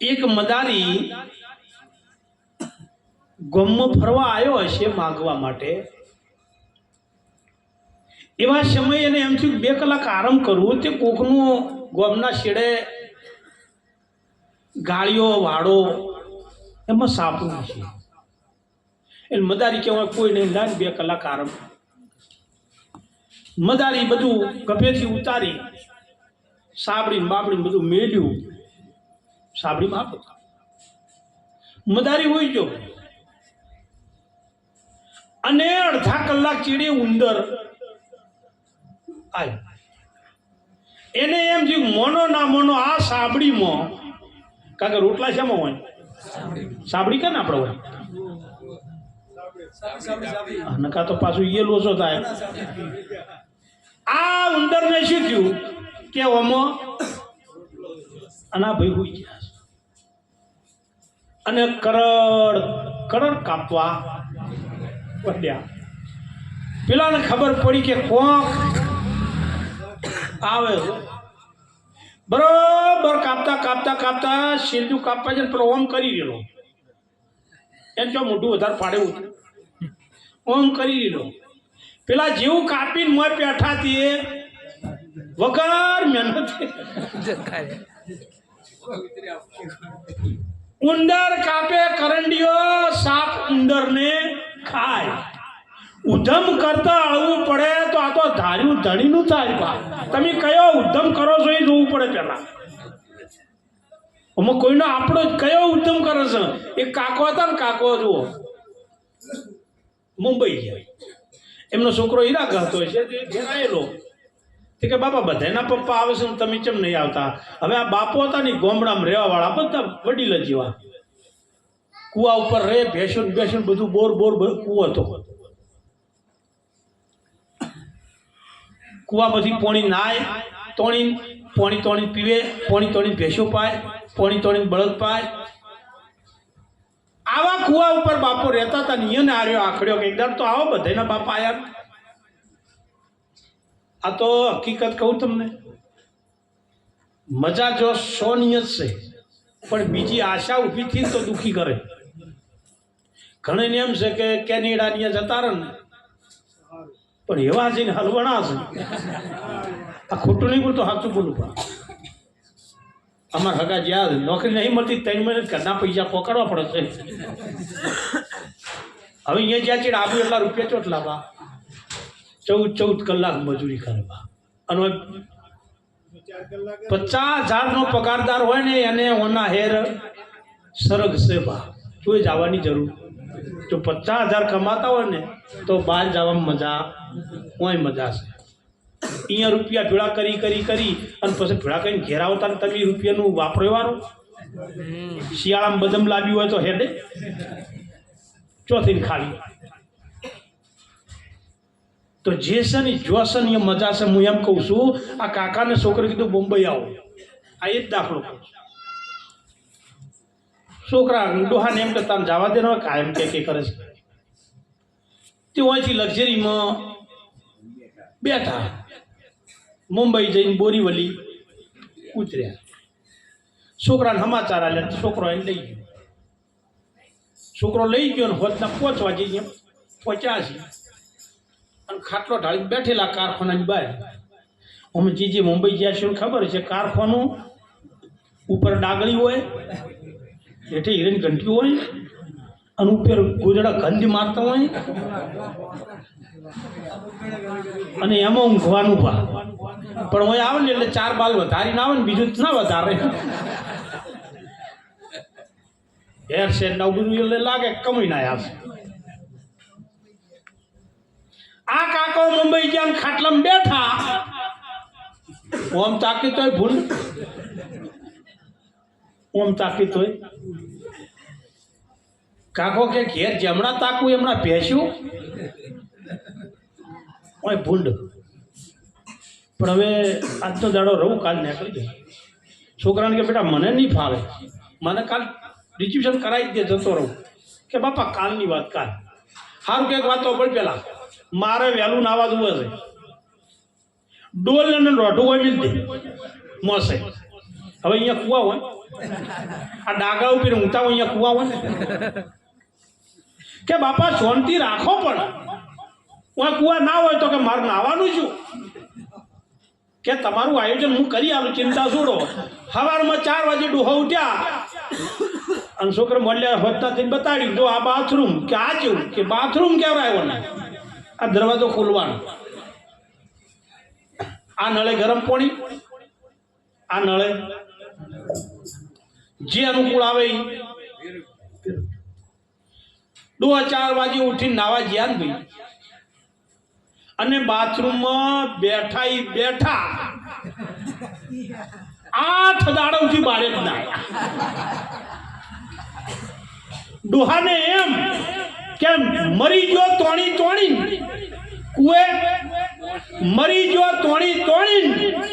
એક મદારી ગોમમાં ફરવા આવ્યો હશે માગવા માટે. એવા સમયે એને એમ થયું બે કલાક આરામ કરવું તે કોકનું ગોમના શેડે ગાળીઓ વાડો એમાં સાપરું છે. એટલે મદારી કહેવાય કોઈ નહીં, લાય બે કલાક આરામ. મદારી બધું ગભેથી ઉતારી સાબડી બાબડીને બધું મેલ્યું. સાબડી માં મદારી હોય જો. અને અડધા કલાક ચીડી ઉંદર. આવ્યો એને એમ થયું, મોનો ના મોનો, આ સાબડીમાં કારણ કે રોટલા શેમાં હોય? સાબડી કે ને આપણે હોય? નકા તો પાછું એ લોસો થાય. આ ઉંદરને શું થયું? કે ઓમો, અના ભાઈ હોય ગયા. અને કરડ કરડ કાપવા પડ્યા. પેલાને ખબર પડી કે કોક આવે. બરોબર કાપતા કાપતા કાપતા શિરજુ કાપવા છે પેલો ઓમ કરી રહેલો એમ જો મોઢું વધારે પાડે ઓમ કરી દીધો પેલા જેવું કાપીને મોય પેઠા તે વગર મહેનત. ઉંદર કાપે કરંડીઓ, સાપ ઉંદરને ખાય. ઉધમ કરતા અળવું પડે તો આ તો ધાર્યું ધણીનું થાય તમે કયો ઉધમ કરો છો એ જોવું પડે પેલા અમુક કોઈનો આપણો જ કયો ઉધમ કરે છે? એ કાકો હતા ને કાકો, જુઓ. મુંબઈ ગયા. એમનો છોકરો ઈરાક હતો છે તે ઘેર આવેલો તે કે બાપા, બધાના પપ્પા આવે છે તમે કેમ નહીં આવતા? હવે આ બાપો હતા ને ગોમડામાં રહેવા વાળા બધા વડીલ જીવા. કુવા ઉપર રહે, ભેસું ભેંસો બધું બોર બોર કુવો હતો. કુવામાંથી પોણી નાય, તોણી, પોણી તોણી પીવે, પોણી તોણી ભેંસો પાય, પોણી તોણી બળદ પાય. આવા કુવા ઉપર બાપો રહેતા હતા નિયને આર્યો આખડ્યો કે એકદમ તો આવો બધાના બાપા આયા. આ તો હકીકત કહું તમને. મજા જો જ છે, પણ બીજી આશા ઊભી થઈ તો દુઃખી કરે. ઘણે એમ છે કે કેનેડા ની જતા રહે પણ એવા જઈને હલવણા છે. આ ખોટું નહીં બોલતો, સાચું બોલું પણ. અમારા હગા જ્યાં નોકરી નહીં મળતી ત્રણ મહિને ઘરના પૈસા પકડવા પડે છે. હવે અહીંયા જ્યાં ચીડ આબુ એટલા રૂપિયા ચોટલા બા. ચૌદ ચૌદ કલાક મજૂરી કરવા અને પચાસ હજારનો પગારદાર હોય ને એને ઓના હેર સરગ છે બા. જોઈ જવાની જરૂર. જો પચાસ હજાર કમાતા હોય ને, તો બહાર જવામાં મજા હોય મજા છે. અહીંયા રૂપિયા ભેળા કરી કરી કરી, અને પછી ભેળા કરીને ઘેર આવતા તમે રૂપિયાનું વાપરો વારો. શિયાળામાં બદમ લાવ્યું હોય તો હેડે. ચોથી ખાલી તો જે છે ને જો ને એ મજા છે, હું એમ કહું છું, આ કાકાને છોકરે કીધું, બોમ્બઈ આવો. આ એ જ દાખલો કહું છું. છોકરા ડોહાને એમ કે તમે જવા દે કાયમ કે કે કરે છે. તે અહીંથી લક્ઝરીમાં બેઠા. મુંબઈ જઈને બોરીવલી ઉતર્યા. છોકરાને સમાચાર તો છોકરો એને લઈ ગયો. છોકરો લઈ ગયો ને હોતના પહોંચવા જઈએ પહોંચ્યા છે અને ખાટલો ઢાળી બેઠેલા કારખાનાની બહાર. અમે જે જે મુંબઈ ગયા છીએ ખબર છે કારખાનું ઉપર ડાગળી હોય એટલે હિરેન ઘંટી હોય, અને ઉપર ગોદડા ગંદી મારતા હોય, અને એમાં ઊંઘવાનું પા પણ હું આવે ને એટલે ચાર બાલ વધારીને આવે ને બીજું ના વધારે. હેર શેર ને બધું એટલે લાગે કમી કમાઈને આવ્યા છે આ કાકો મુંબઈ ગયા ખાટલામાં બેઠા, ઓમ તાકી તોય ભૂલ. ઓમ તાકી તોય. કાકો કે ઘેર જમણા તાકું એમના ભેસ્યું? ઓય ભૂંડ. પણ હવે આજનો દાડો રહું, કાલ નીકળી જાય છોકરાને કે, બેટા, મને નહીં ફાવે. મને કાલ રિઝર્વેશન કરાવી દે જતો રહું. કે, બાપા, કાલની વાત, કાલ. સારું કંઈક વાતો પણ પેલા. મારે વહેલું નાવા જવું હશે. ડોલ અને રોઢું હોય મિલતી. મોસે હવે અહીંયા કુવા હોય. આ ડાગા ઉપર ઊંઘતા હોય, અહીંયા કુવા હોય. કે બાપા, શાંતિ રાખો પણ. હું કુવા ના હોય તો કે મારે નાવાનું છું કે તમારું આયોજન હું કરી આલું, ચિંતા છોડો. સવારમાં ચાર વાગે ડોહો ઉઠ્યા. અને છોકરા મળ્યા હોતા થઈને બતાડ્યું, જો આ બાથરૂમ કે આ જેવું કે બાથરૂમ કેવરાયો ને આ દરવાજો ખોલવાનો. આ નળે ગરમ પાણી, આ નળે જે અનુકૂળ આવે દોઢ ચાર વાગે ઉઠીને નાવા ગયા ને ભાઈ અને બાથરૂમમાં બેઠા ઈ બેઠા આઠ દાડવથી બારે ના ડોહાને એમ કેમ? મરી ગયો તોણી તોણી કુએ મરી ગયો તોણી તોણી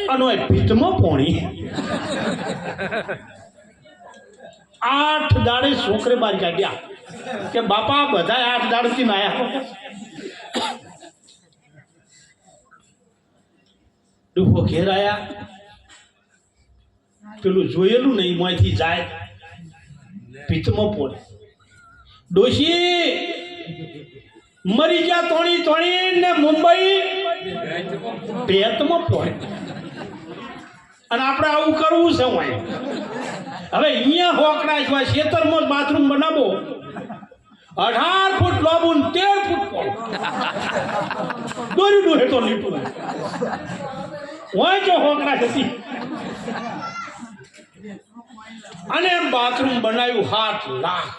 અને ભીતમાં પોણી. આઠ દાડે છોકરે બાર કાઢ્યા કે બાપા બધા આઠ દાડથી નાયા. ડૂબો ઘેર આયા. પેલું જોયેલું નહીં મોંથી જાય. પિત્તમાં પોળે ડોશી, મરી ગયા તોણી તોણી ને મુંબઈ ભેતમાં પોળે અને આપણે આવું કરવું છે હોય હવે અહીંયા હોકડા છે ખેતરમાં બાથરૂમ બનાવો. અઢાર ફૂટ લોબુ તેર ફૂટ પોળ દોરી ડોહે તો લીટું હોય જો હોકડા જતી અને બાથરૂમ બનાવ્યું હાથ લાખ.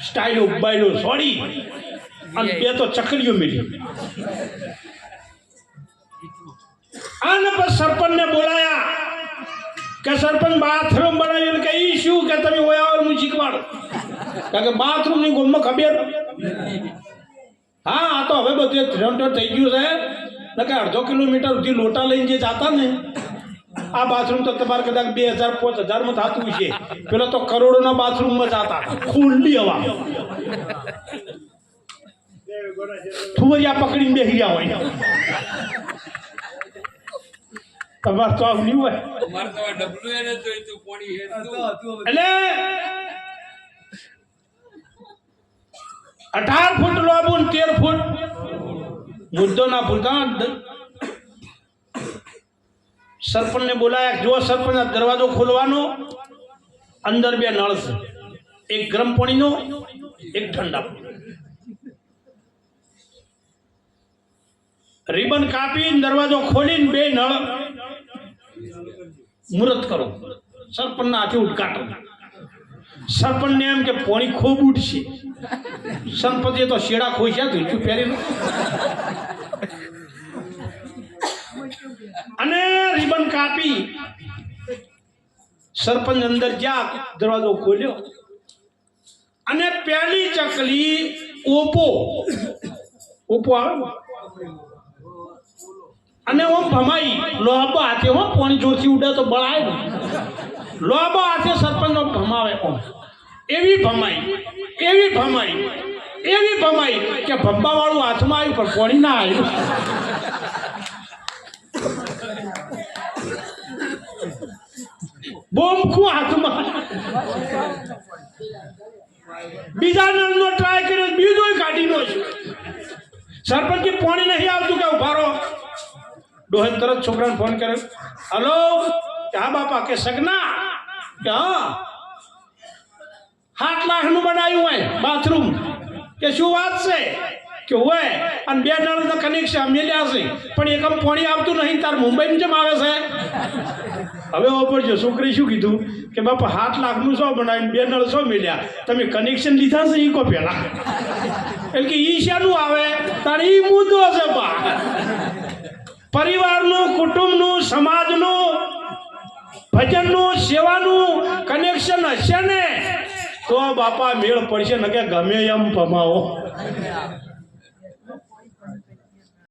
સ્ટાઇલો બાયલો સોડી અને બે તો ચકલીઓ મેળી આને પર સરપંચને બોલાયા કે સરપંચ બાથરૂમ બનાવ્યું કે ઈ શું કે તમે ઓયા આવો હું શીખવાડો કારણ કે બાથરૂમની ગોમમાં ખબર? હા, આ તો હવે બધું થઈ ગયું છે. નકે અડધો કિલોમીટર સુધી લોટા લઈને જે જાતા ને આ બાથરૂમ તો તમારે કદાચ બે હજાર પાંચ હજારમાં થતું છે પેલા તો કરોડોના બાથરૂમમાં જતા. ખુલ્લી હવા. થુવરિયા પકડીને બેસી ગયા હોય. તમારે તો આવું નહીં હોય. એટલે અઢાર ફૂટ લાંબુ ને તેર ફૂટ. મુદ્દો ના ભૂલતા સરપંચને બોલાયા જો સરપંચ દરવાજો ખોલવાનો. અંદર બે નળ છે. એક ગરમ પાણીનો, એક ઠંડા રિબન કાપી દરવાજો ખોલીને બે નળ મુહૂર્ત કરો. સરપંચના હાથે ઉદઘાટન. સરપંચને એમ કે પાણી ખૂબ ઉઠશે. સરપંચે તો શેડા ખોઈ છે તું અને કાપી. સરપંચ અંદર જ્યાં દરવાજો ખોલ્યો. અને પહેલી ચકલી ઓપો ઓપો આવે અને ઓમ ભમાઈ. લોબા હાથે હો, પાણી જોરથી ઉડે તો બળાય ને. લોબા હાથે સરપંચ ભમાવે ઓમ. એવી ભમાઈ એવી ભમાઈ એવી ભમાઈ કે ભંબાવાળું હાથમાં આવ્યું પણ કોણી ના આવ્યું. બોમખું હાથમાં બીજા નળનો ટ્રાય કર્યો બીજો કાઢી નો છે સરપંચ કે પાણી નહીં આવતું કે ઊભા રહો ડોહે તરત છોકરાને ફોન કર્યો હલો હા બાપા કે સગના કે હા સાત લાખનું બનાવ્યું હોય બાથરૂમ કે શું વાત છે કે હોય અને બે નળ કનેક્શન મેલ્યા છે પણ એકમ પાણી આવતું નહીં તાર મુંબઈમાં જેમ આવે છે હવે ઉપર જો છોકરી શું કીધું? કે બાપા, સાત લાખનું સો બનાવીને બે નળ સો મેળ્યા તમે કનેક્શન લીધા છે એ કો પહેલા? એટલે કે ઈ શાનું આવે? તારે ઈ મુદ્દો છે, બા. પરિવારનું, કુટુંબનું, સમાજનું, ભજનનું, સેવાનું કનેક્શન હશે ને? તો બાપા મેળ પડશે ને કે ગમે એમ પમાવો.